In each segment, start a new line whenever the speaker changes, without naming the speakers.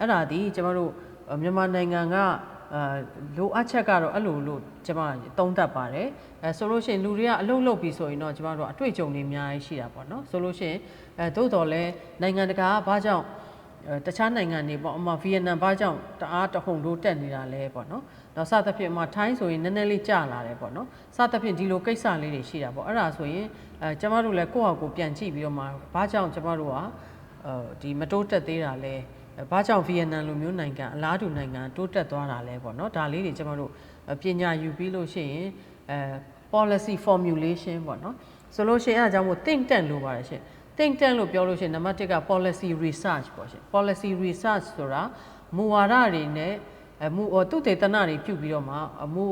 အဲ့ဒါဒီကျမတို့အမြန်မာနိုင်ငံကအာလိုအပ်ချက်ကတော့အဲ့လိုလို့ကျမသုံးသပ်ပါတယ်အဲဆိုလို့ရှိရင်လူတွေကအလုပ်လုပ်ပြီဆိုရင်တော့ကျမတို့အတွေ့အကြုံတွေအများကြီးရှိတာပေါ့နော်ဆိုလို့ရှိရင်အဲသို့တော်လဲနိုင်ငံတကာကဘာကြောင့်အဲတခြားနိုင်ငံတွေပေါ့အမဗီယက်နမ်ဘာကြောင့်တအားတဟုန်တို့တက်နေတာလဲပေါ့နော်နောက်စသဖြင့်အမထိုင်းဆိုရင်နည်းနည်းလေးကြာလာတယ်ပေါ့နော်စသဖြင့်ဒီလိုကိစ္စလေးတွေရှိတာပေါ့အဲ့ဒါဆိုရင်အဲကျမတို့လည်းကိုယ့်ဟာကိုယ်ပြန်ကြည့်ပြီးတော့မှဘာကြောင့်ကျမတို့ကအဲဒီမတိုးတက်သေးတာလဲ ဘာကြောင့်ဗီယက်နမ်လိုမျိုးနိုင်ငံအလားတူနိုင်ငံတိုးတက်သွားတာလဲပေါ့နော်ဒါလေးတွေကျွန်တော်တို့ပညာယူပြီးလို့ရှိရင်အဲ policy formulation ပေါ့နော်ဆိုလို့ရှိရင်အဲဒါကြောင့်မို့ think tank လို့ပါတယ်ရှင် think tank လို့ပြောလို့ရှိရင်နံပါတ်1က policy research ပေါ့ရှင် policy research ဆိုတာမူဝါဒတွေနဲ့အမူသူတေသနတွေပြုပြီးတော့မှအမူ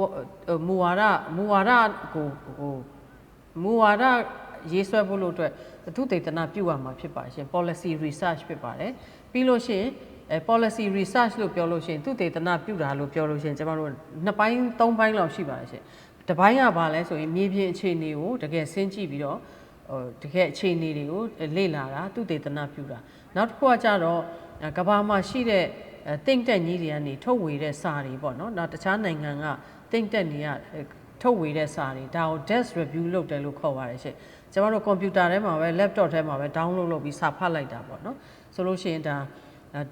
မူဝါဒမူဝါဒကိုဟိုမူဝါဒရေးဆွဲဖို့လို့အတွက်သူတေသနာပြုရမှာဖြစ်ပါရှင် policy research ဖြစ်ပါတယ် ပြီးလို့ရှိရင်အဲ policy research လို့ပြောလို့ရှိရင်သူတေသနာပြုတာလို့ပြောလို့ရှိရင်ကျမတို့နှစ်ပိုင်းသုံးပိုင်းလောက်ရှိပါတယ်ရှင်တစ်ပိုင်းကဘာလဲဆိုရင်မြေပြင်အခြေအနေကိုတကယ်ဆင်းကြည့်ပြီးတော့ဟိုတကယ်အခြေအနေတွေကိုလေ့လာတာသူတေသနာပြုတာနောက်တစ်ခုကကြတော့ကဘာမှာရှိတဲ့ think tank ကြီးတွေကနေထုတ်ဝေတဲ့စာတွေပေါ့နော်နောက်တခြားနိုင်ငံက think tank တွေက ထုတ်ဝေတဲ့စာတွေဒါကို desk review လုပ်တယ်လို့ခေါ်ပါတယ်ရှင့်ကျွန်တော်တို့ကွန်ပျူတာထဲမှာပဲ laptop ထဲမှာပဲ download လုပ်ပြီးစာဖတ်လိုက်တာပေါ့နော်ဆိုလို့ရှိရင်ဒါ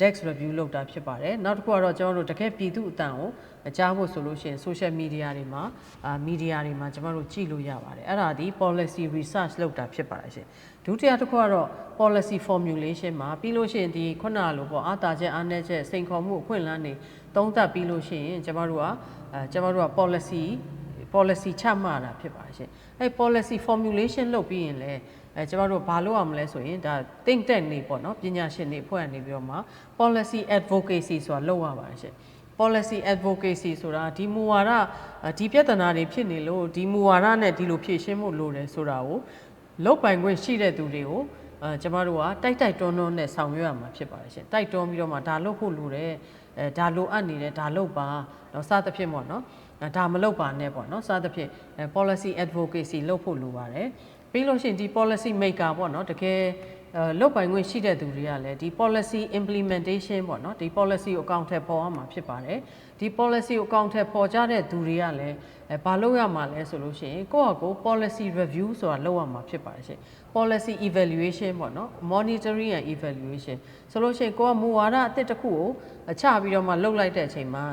desk review လုပ်တာဖြစ်ပါတယ်နောက်တစ်ခုကတော့ကျွန်တော်တို့တကယ်ပြည်သူအတန်ကိုကြားဖို့ဆိုလို့ရှိရင် social media တွေမှာအာ media တွေမှာကျွန်တော်တို့ကြည့်လို့ရပါတယ်အဲ့ဒါဒီ policy research လုပ်တာဖြစ်ပါတယ်ရှင်ဒုတိယတစ်ခုကတော့ policy formulation မှာပြီးလို့ရှိရင်ဒီခုနလိုပေါ့အာတာချက်အားနည်းချက်စိန်ခေါ်မှုအခွင့်အလမ်းတွေသုံးသပ်ပြီးလို့ရှိရင်ကျွန်တော်တို့ကအဲကျွန်တော်တို့က policy policy ချမှတ်တာဖြစ်ပါရှင်အဲ policy formulation လုပ်ပြီးရင်လည်းအဲကျမတို့ဘာလုပ်ရမလဲဆိုရင်ဒါ think tank နေပေါ့နော်ပညာရှင်တွေအဖွဲ့ကနေပြီးတော့မှ policy advocacy ဆိုတာလုပ်ရပါတယ်ရှင် policy advocacy ဆိုတာဒီမူဝါဒဒီပြဿနာတွေဖြစ်နေလို့ဒီမူဝါဒနဲ့ဒီလိုဖြည့်ရှင်းဖို့လိုတယ်ဆိုတာကိုလောက်ပိုင်ခွင့်ရှိတဲ့သူတွေကိုအဲကျမတို့ကတိုက်တိုက်တွန်းတွန်းနဲ့ဆောင်ရွက်ရမှာဖြစ်ပါတယ်ရှင်တိုက်တွန်းပြီးတော့မှဒါလုပ်ဖို့လိုတယ်အဲဒါလိုအပ်နေတယ်ဒါလုပ်ပါတော့စသဖြင့်ပေါ့နော် ဒါမလုပ်ပါနဲ့ပေါ့နော်စသဖြင့် policy advocacy လုပ်ဖို့လိုပါတယ်ပြီးလို့ရှိရင်ဒီ policy maker ပေါ့နော်တကယ်လုတ်ပိုင်ခွင့်ရှိတဲ့သူတွေကလည်းဒီ policy implementation ပေါ့နော်ဒီ policy ကိုအကောင့်ထဲပေါ်ရမှာဖြစ်ပါတယ်ဒီ policy ကိုအကောင့်ထဲပေါ်ကြတဲ့သူတွေကလည်း ဘာလုပ်ရမှာလဲဆိုလို့ရှိရင်ကိုယ့်ဟာကိုယ် policy review ဆိုတာလုပ်ရမှာဖြစ်ပါတယ်ရှင် policy evaluation ပေါ့နော် monitoring and evaluation ဆိုလို့ရှိရင်ကိုကမူဝါဒအသစ်တစ်ခုကိုချပြီးတော့မှလှုပ်လိုက်တဲ့အချိန်မှာ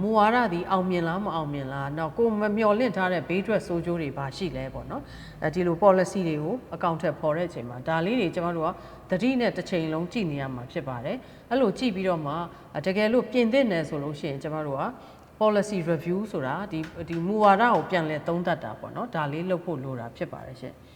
မူဝါဒဒီအောင်မြင်လားမအောင်မြင်လားနောက်ကိုမမျှော်လင့်ထားတဲ့ဘေးထွက်ဆိုးကျိုးတွေဘာရှိလဲပေါ့နော်အဲဒီလို policy တွေကိုအကောင့်ထက်ပေါ်တဲ့အချိန်မှာဒါလေးတွေကျွန်တော်တို့ကသတိနဲ့တစ်ချိန်လုံးကြည့်နေရမှာဖြစ်ပါတယ်အဲ့လိုကြည့်ပြီးတော့မှတကယ်လို့ပြင်သင့်တယ်ဆိုလို့ရှိရင်ကျွန်တော်တို့က policy review ဆိုတာဒီဒီမူဝါဒကိုပြန်လည်သုံးသပ်တာပေါ့နော်ဒါလေးလုပ်ဖို့လိုတာဖြစ်ပါတယ်ရှင်